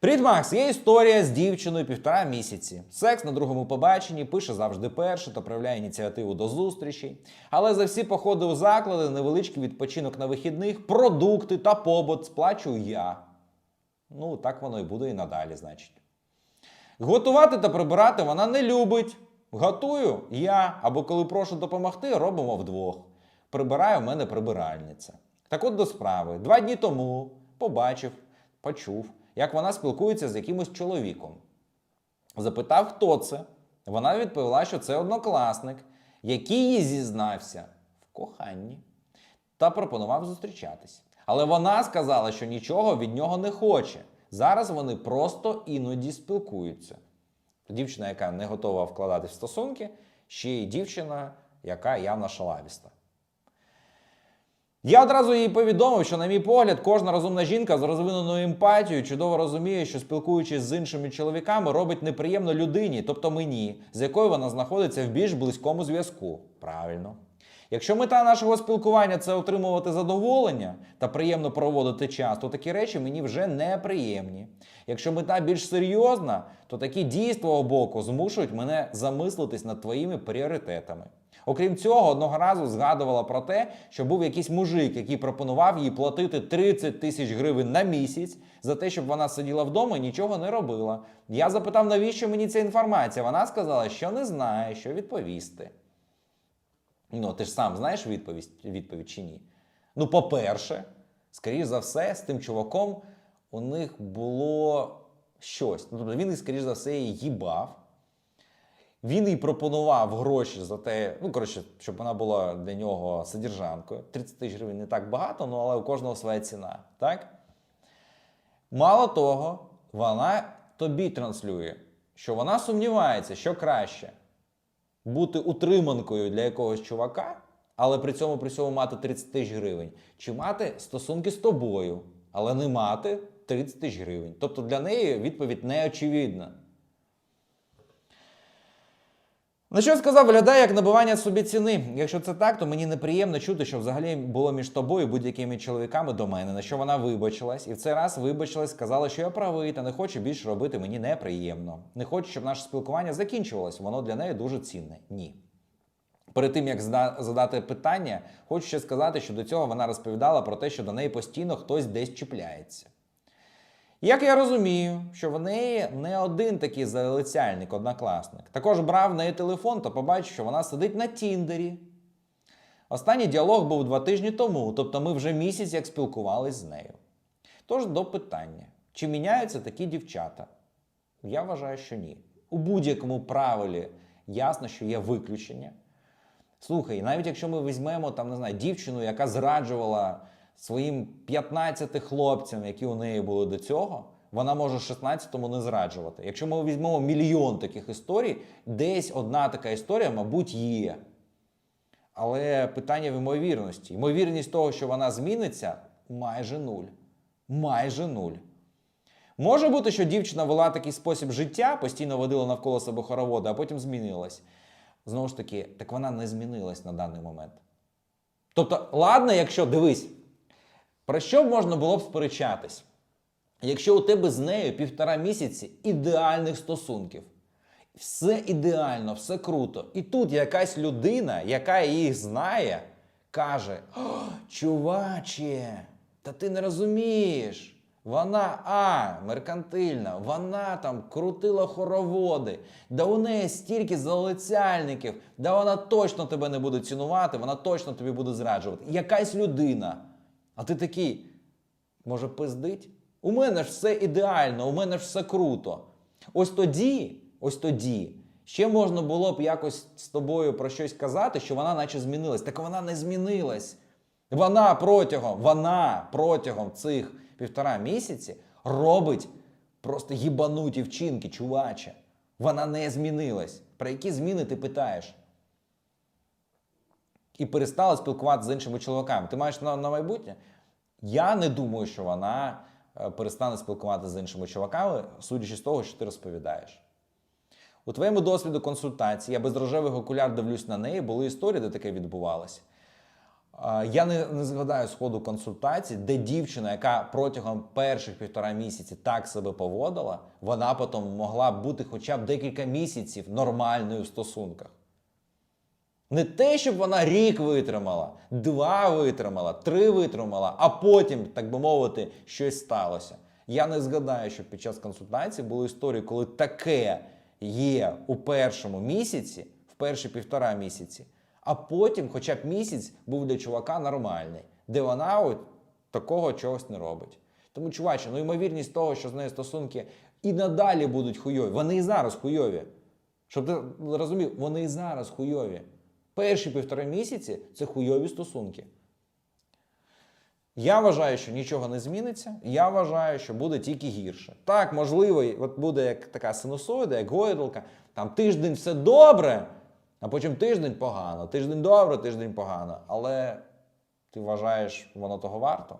Привіт, Макс! Є історія з дівчиною півтора місяці. Секс на другому побаченні, пише завжди перше та проявляє ініціативу до зустрічей. Але за всі походи у заклади, невеличкий відпочинок на вихідних, продукти та побут сплачую я. Ну, так воно і буде і надалі, значить. Готувати та прибирати вона не любить. Готую я, або коли прошу допомогти, робимо вдвох. Прибирає в мене прибиральниця. Так от до справи. Два дні тому побачив, почув, як вона спілкується з якимось чоловіком. Запитав, хто це. Вона відповіла, що це однокласник, який їй зізнався в коханні та пропонував зустрічатись. Але вона сказала, що нічого від нього не хоче. Зараз вони просто іноді спілкуються. Дівчина, яка не готова вкладати в стосунки, ще й дівчина, яка явно шалавіста. Я одразу їй повідомив, що, на мій погляд, кожна розумна жінка з розвиненою емпатією чудово розуміє, що спілкуючись з іншими чоловіками, робить неприємно людині, тобто мені, з якою вона знаходиться в більш близькому зв'язку. Правильно. Якщо мета нашого спілкування це отримувати задоволення та приємно проводити час, то такі речі мені вже неприємні. Якщо мета більш серйозна, то такі дії з твого боку змушують мене замислитись над твоїми пріоритетами. Окрім цього, одного разу згадувала про те, що був якийсь мужик, який пропонував їй платити 30 тисяч гривень на місяць за те, щоб вона сиділа вдома і нічого не робила. Я запитав, навіщо мені ця інформація. Вона сказала, що не знає, що відповісти. Ну, ти ж сам знаєш відповідь, відповідь чи ні? Ну, по-перше, скоріш за все, з тим чуваком у них було щось. Ну, тобто він, скоріш за все, її їбав. Він їй пропонував гроші за те, ну, коротше, щоб вона була для нього содержанкою. 30 тисяч гривень не так багато, ну, але у кожного своя ціна. Так? Мало того, вона тобі транслює, що вона сумнівається, що краще бути утриманкою для якогось чувака, але при цьому при цьому мати 30 тисяч гривень, чи мати стосунки з тобою, але не мати 30 тисяч гривень. Тобто для неї відповідь не На що сказав, виглядає як набивання собі ціни. Якщо це так, то мені неприємно чути, що взагалі було між тобою і будь-якими чоловіками до мене, на що вона вибачилась, і в цей раз вибачилась, сказала, що я правий та не хочу більше робити мені неприємно. Не хочу, щоб наше спілкування закінчувалось, воно для неї дуже цінне. Ні. Перед тим як задати питання, хочу ще сказати, що до цього вона розповідала про те, що до неї постійно хтось десь чіпляється. Як я розумію, що в неї не один такий залицяльник, однокласник. Також брав в неї телефон та побачив, що вона сидить на Тіндері. Останній діалог був два тижні тому, тобто ми вже місяць як спілкувались з нею. Тож до питання: чи міняються такі дівчата? Я вважаю, що ні. У будь-якому правилі ясно, що є виключення. Слухай, навіть якщо ми візьмемо там, не знаю, дівчину, яка зраджувала своїм 15 хлопцям, які у неї були до цього, вона може 16-му не зраджувати. Якщо ми візьмемо мільйон таких історій, десь одна така історія, мабуть, є. Але питання в ймовірності. Ймовірність того, що вона зміниться, майже нуль. Майже нуль. Може бути, що дівчина вела такий спосіб життя, постійно водила навколо себе хороводи, а потім змінилась. Знову ж таки, так вона не змінилась на даний момент. Тобто, ладно, якщо дивись, про що б можна було б сперечатись? Якщо у тебе з нею півтора місяці ідеальних стосунків, все ідеально, все круто. І тут якась людина, яка їх знає, каже: «О, чуваче, та ти не розумієш. Вона А, меркантильна, вона там крутила хороводи, да у неї стільки залицяльників, да вона точно тебе не буде цінувати, вона точно тобі буде зраджувати. Якась людина. А ти такий, може, пиздить? У мене ж все ідеально, у мене ж все круто. Ось тоді, ось тоді, ще можна було б якось з тобою про щось казати, що вона наче змінилась. Так вона не змінилась. Вона протягом, вона протягом цих півтора місяці робить просто їбануті вчинки, чуваче. Вона не змінилась. Про які зміни ти питаєш? І перестала спілкуватися з іншими чоловіками. Ти маєш на, на майбутнє? Я не думаю, що вона е, перестане спілкуватися з іншими чоловіками, судячи з того, що ти розповідаєш. У твоєму досвіду консультації, я без рожевих окуляр дивлюсь на неї, були історії, де таке відбувалося. Я не, не згадаю сходу консультацій, де дівчина, яка протягом перших півтора місяці так себе поводила, вона потім могла бути хоча б декілька місяців нормальною в стосунках. Не те, щоб вона рік витримала, два витримала, три витримала, а потім, так би мовити, щось сталося. Я не згадаю, що під час консультації були історії, коли таке є у першому місяці, в перші півтора місяці, а потім, хоча б місяць, був для чувака нормальний, де вона от такого чогось не робить. Тому, чуваче, ну ймовірність того, що з нею стосунки і надалі будуть хуйові, вони і зараз хуйові. Щоб ти розумів, вони і зараз хуйові. Перші півтори місяці це хуйові стосунки. Я вважаю, що нічого не зміниться. Я вважаю, що буде тільки гірше. Так, можливо, от буде як така синусоїда, як гойдалка. Там тиждень все добре, а потім тиждень погано. Тиждень добре, тиждень погано. Але ти вважаєш, воно того варто?